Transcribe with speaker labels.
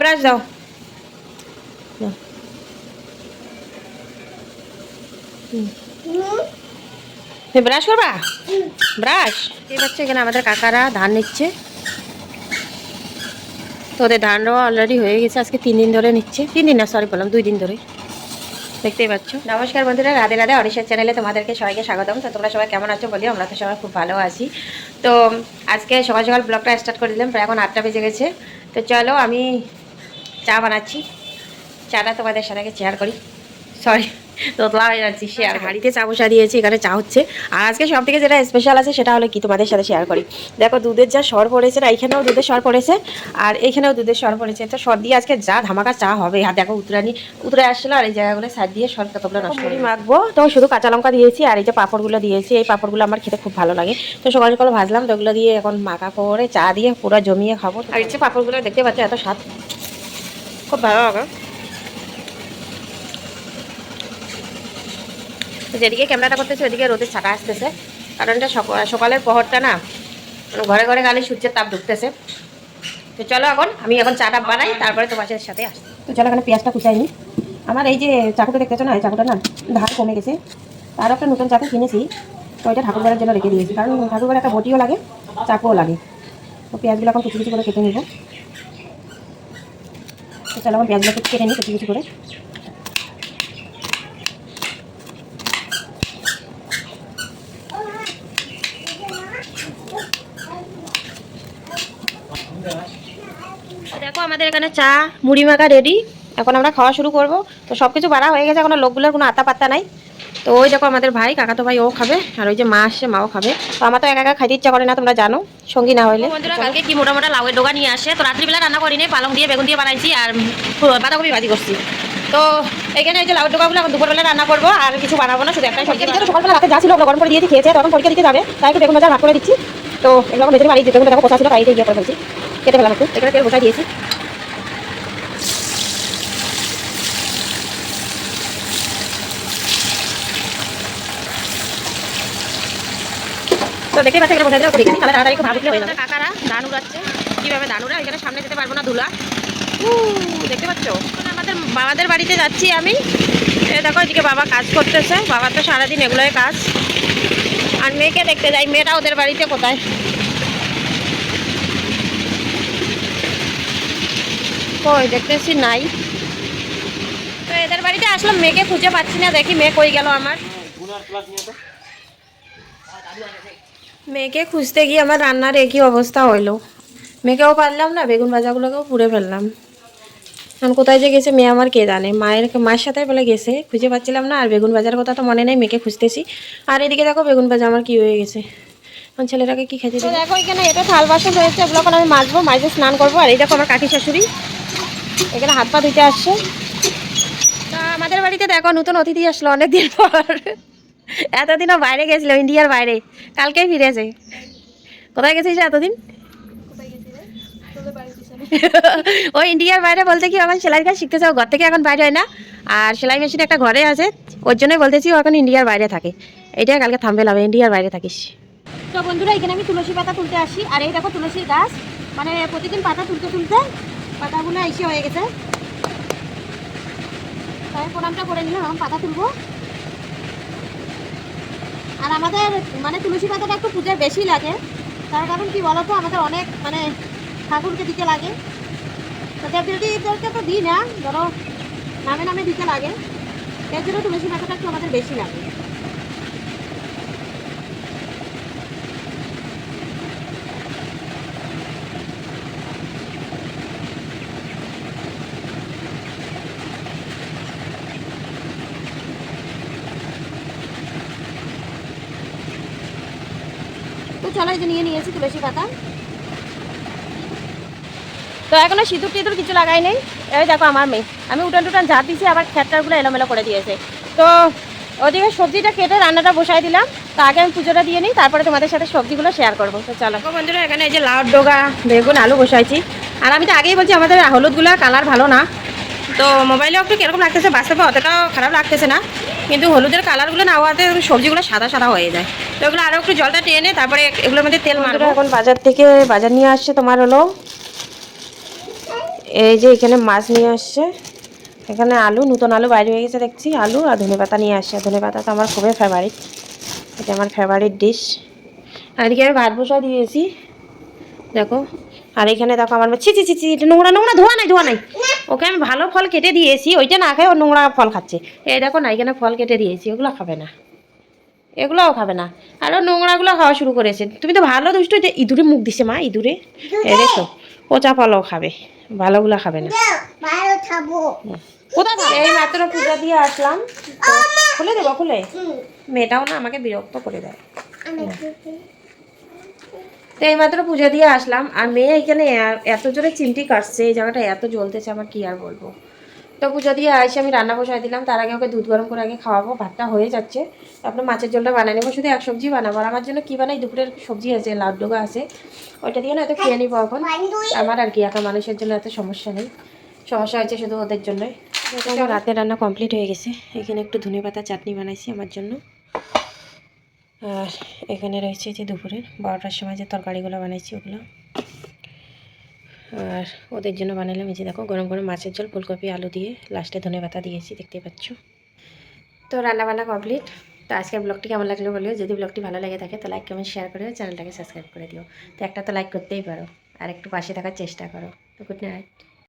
Speaker 1: Brush দাও brush করবা brush এই পাচ্ছে এখানে আমাদের কাকারা ধান নিচ্ছে। তো ওদের ধান রোয়া অলরেডি হয়ে গেছে আজকে তিন দিন ধরে নিচ্ছে। তিন দিন না সরি বললাম দুই দিন ধরে। দেখতেই পাচ্ছ। নমস্কার বন্ধুরা রাধে রাধে অরিশার চ্যানেলে তোমাদেরকে সবাইকে স্বাগতম। তো তোমরা সবাই কেমন আছো বলি আমরা তো সবাই খুব ভালো আছি। তো আজকে সকাল সকাল ব্লগটা স্টার্ট করে দিলাম প্রায় এখন আটটা বেজে গেছে। তো চলো আমি চা বানাচ্ছি। চাটা তোমাদের সাথে শেয়ার করি। সরি তোতলা হয়ে যাচ্ছি শেয়ার হাঁড়িতে চা বসা দিয়েছি এখানে চা হচ্ছে। আর আজকে সব থেকে যেটা স্পেশাল আছে সেটা হলো কি তোমাদের সাথে শেয়ার করি। দেখো দুধের যা সর পড়েছে না এইখানেও দুধের সর পড়েছে আর এইখানেও দুধের সর পড়েছে। তো সর দিয়ে আজকে যা ধামাকা চা হবে। আর দেখো উতরানি উতরে আসছিল আর এই জায়গাগুলো সাইড দিয়ে সর কতগুলো নষ্ট করে মাখবো। তো শুধু কাঁচা লঙ্কা দিয়েছি আর এই যে পাঁপড়গুলো দিয়েছি এই পাঁপড়গুলো আমার খেতে খুব ভালো লাগে। তো সকাল সকাল ভাজলাম তো ওগুলো দিয়ে এখন মাখা করে চা দিয়ে পুরো জমিয়ে খাব। আর এই যে পাঁপড়গুলো দেখতে পাচ্ছি এত স্বাদ। খুব ভালো লাগে তো যেদিকে ক্যামেরাটা করতেছে ওদিকে রোদের ছাটা আসতেছে। কারণ এটা সক- সকালের পহরটা না মানে ঘরে ঘরে গালে সূর্যের তাপ ঢুকতেছে। তো চলো এখন, আমি এখন চাটা বানাই, তারপরে তোমাদের সাথে আসি তো চলো এখানে পেঁয়াজটা কুচাই নি। আমার এই যে চাকুটা দেখতেছো না, এই চাকুটা না ধার কমে গেছে। তার একটা নতুন চাকু কিনেছি, তো ওইটা ঠাকুরবারের জন্য রেখে দিয়েছি। কারণ ঠাকুরবারে একটা বটিও লাগে, চাকুও লাগে। তো পেঁয়াজগুলো এখন কিছু কিছু করে কেটে নিব। চলো আমার পেঁয়াজগুলো কেটে নিই, কিছু কুচি করে। দেখো আমাদের এখানে চা, মুড়ি মাখা রেডি এখন আমরা খাওয়া শুরু করব। তো সব কিছু বাড়া হয়ে গেছে এখনও লোকগুলোর কোনো আতা পাত্তা নাই। তো ওই দেখো আমাদের ভাই কাকা তো ভাই ও খাবে আর ওই যে মা আসছে মাও খাবে। তো আমার তো একা একা খাইতে ইচ্ছা করে না তোমরা জানো সঙ্গী না হলে বন্ধুরা কালকে কি মোটা মোটা লাউয়ের ডোগা নিয়ে আসে? তো রাত্রিবেলা রান্না করিনি পালং দিয়ে বেগুন দিয়ে বানাইছি আর বাঁধাকপি ভাজি করছি। তো এখানে এই যে লাউয়ের ডোগাগুলো এখন দুপুরবেলা রান্না করব আর কিছু বানাবো না শুধু একটাই সবজি। সকালবেলা রাতে যা ছিল গরম করে দিয়েছি খেয়েছে তখন পরীক্ষা দিতে যাবে তাই একটু বেগুন ভাজা ভাগ করে দিচ্ছি। তো এগুলো ভেতরে বাড়ি যেতে দেখো পোষা ছিল বাড়িতে গিয়ে করে ফেলছি। কেটে ফেলাম একটু এখানে তেল বসাই দিয়েছি। তো দেখতে পাচ্ছি এখানে বসাই দিলে দেখি তাহলে তাড়াতাড়ি একটু ভাব হয়ে যাবে। কাকারা ধান উড়াচ্ছে কীভাবে ধান উড়া এখানে সামনে যেতে পারব না ধুলা। দেখতে পাচ্ছ? আমাদের বাবাদের বাড়িতে যাচ্ছি আমি। এ দেখো এদিকে বাবা কাজ করতেছে। বাবার তো সারাদিন এগুলোই কাজ। আর মেয়েকে দেখতে যাই মেয়েটা ওদের বাড়িতে কোথায়? কই দেখতেছি নাই। তো এদের বাড়িতে আসলাম মেয়েকে খুঁজে পাচ্ছি না দেখি মেয়ে কই গেল আমার। মেয়েকে খুঁজতে গিয়ে আমার রান্নার একই অবস্থা হইল? মেয়েকেও পারলাম না বেগুন ভাজাগুলোকেও পুড়ে ফেললাম। এখন কোথায় যে গেছে মেয়ে আমার কে জানে? মায়ের মায়ের সাথে বলে গেছে খুঁজে পাচ্ছিলাম না আর বেগুন ভাজার কথা তো মনে নেই মেয়েকে খুঁজতেছি। আর এদিকে দেখো বেগুন ভাজা আমার কি হয়ে গেছে। আমার ছেলেটাকে কি খেতে দেখো এখানে এটা থাল বাসন রয়েছে এগুলো এখন আমি মাজবো মাঝে স্নান করব। আর এই দেখো আমার কাকি শাশুড়ি এখানে হাত পা ধুতে আসছে। তা আমাদের বাড়িতে দেখো নতুন অতিথি আসলো অনেকদিন পর। এতদিনও বাইরে গেছিল, ইন্ডিয়ার বাইরে। কালকেই ফিরেছে কোথায় গেছিস এতদিন? ও ইন্ডিয়ার বাইরে বলতে কি এখন সেলাই কাজ শিখতেছে ও ঘর থেকে এখন বাইরে হয় না। আর সেলাই মেশিন একটা ঘরে আছে, ওর জন্যই বলতেছি, ও এখন ইন্ডিয়ার বাইরে থাকে। এটা কালকে থামবে হবে, ইন্ডিয়ার বাইরে থাকিস। তো বন্ধুরা, এখানে আমি তুলসী পাতা তুলতে আসি। আর এই দেখো তুলসীর গাছ মানে প্রতিদিন পাতা তুলতে তুলতে পাতাগুলো এসে হয়ে গেছে। তাই প্রণামটা করে নিলাম, পাতা তুলবো। আর আমাদের মানে তুলসী পাতাটা একটু পুজোর বেশি লাগে। তার কারণ কি বলতো, আমাদের অনেক মানে ঠাকুরকে দিতে লাগে। তো তো দিই না, ধরো নামে নামে দিতে লাগে। এর জন্য তুলসী পাতাটা একটু আমাদের বেশি লাগে। চলো এই যে নিয়ে নিয়েছি তুলসী পাতা। তো এখনও সিঁদুর টিঁদুর কিছু লাগাই নেই। এই দেখো আমার মেয়ে। আমি উঠান টুটান ঝাড় দিয়েছি আবার খ্যাটটারগুলো এলোমেলো করে দিয়েছে। তো ওদিকে সবজিটা কেটে রান্নাটা বসাই দিলাম। তো আগে আমি পুজোটা দিয়ে নিই তারপরে তোমাদের সাথে সবজিগুলো শেয়ার করব। তো চলো। বন্ধুরা এখানে এই যে লাউ ডোগা বেগুন আলু বসাইছি। আর আমি তো আগেই বলছি আমাদের হলুদগুলো কালার ভালো না। তো মোবাইলেও একটু কীরকম লাগতেছে বাস্তবে অতটাও খারাপ লাগতেছে না। কিন্তু হলুদের কালারগুলো না হওয়াতে সবজিগুলো সাদা সাদা হয়ে যায়। তো এগুলো আরও একটু জলটা টেনে তারপরে এগুলোর মধ্যে তেল মারবো। এখন বাজার থেকে বাজার নিয়ে আসছে তোমার হলো। এই যে এখানে মাছ নিয়ে আসছে। এখানে আলু, নতুন আলু বাইরে হয়ে গেছে দেখছি, আলু আর ধনে পাতা নিয়ে আসছে। ধনে পাতা তো আমার খুবই ফেভারিট এটা আমার ফেভারিট ডিশ আর এদিকে আমি ভাত বসা দিয়েছি। দেখো আর এখানে দেখো আমার ছি ছি ছি ছি এটা নোংরা নোংরা ধোয়া নাই ধোয়া নাই। ওকে আমি ভালো ফল কেটে দিয়েছি ওইটা না খায় ও নোংরা ফল খাচ্ছে। এই দেখো না এখানে ফল কেটে দিয়েছি ওগুলো খাবে না। এগুলোও খাবে না। আরও নোংরাগুলো খাওয়া শুরু করেছে। তুমি তো ভালো দুষ্টু যে ইঁদুরে মুখ দিছে মা ইঁদুরে। এ দেখো পচা ফলও খাবে ভালোগুলো খাবে না।
Speaker 2: ভালো
Speaker 1: কোথায় খাবে? এই মাত্র পূজা দিয়ে আসলাম। খুলে দেবো খুলে? মেয়েটাও না আমাকে বিরক্ত করে দেয়। তো এই মাত্র পুজো দিয়ে আসলাম। আর মেয়ে এখানে এত জোরে চিমটি কাটছে, এই জায়গাটা এত জ্বলতেছে, আমার কি আর বলব? তো পুজো দিয়ে আসে আমি রান্না বসাই দিলাম। তার আগে ওকে দুধ গরম করে আগে খাওয়াবো, ভাতটা হয়ে যাচ্ছে। তারপরে মাছের ঝোলটা বানাই নেব, শুধু এক সবজি বানাবো। আর আমার জন্য কী বানাই, দুপুরের সবজি আছে লাউ ডোগা আছে। ওইটা দিয়ে না এত খেয়ে নিবো এখন। আমার আর কি, একা মানুষের জন্য এত সমস্যা নেই। সমস্যা হয়েছে শুধু ওদের জন্যই। রাতে রান্না কমপ্লিট হয়ে গেছে। এখানে একটু ধনে পাতা চাটনি বানাইছি আমার জন্য। আর এখানে রয়েছে যে দুপুরের বারোটার সময় যে তরকারিগুলো বানাইছি ওগুলো। আর ওদের জন্য বানালাম এই যে দেখো, গরম গরম মাছের ঝোল, ফুলকপি, আলু দিয়ে লাস্টে ধনে পাতা দিয়েছি, দেখতে পাচ্ছ। তো রান্না বান্না কমপ্লিট। তো আজকের ব্লগটি কেমন লাগল বলিও যদি ব্লগটি ভালো লাগে থাকে, তো লাইক কমেন্ট শেয়ার করে চ্যানেলটাকে সাবস্ক্রাইব করে দিও। তো একটা তো লাইক করতেই পারো, আর একটু পাশে থাকার চেষ্টা করো। তো গুড নাইট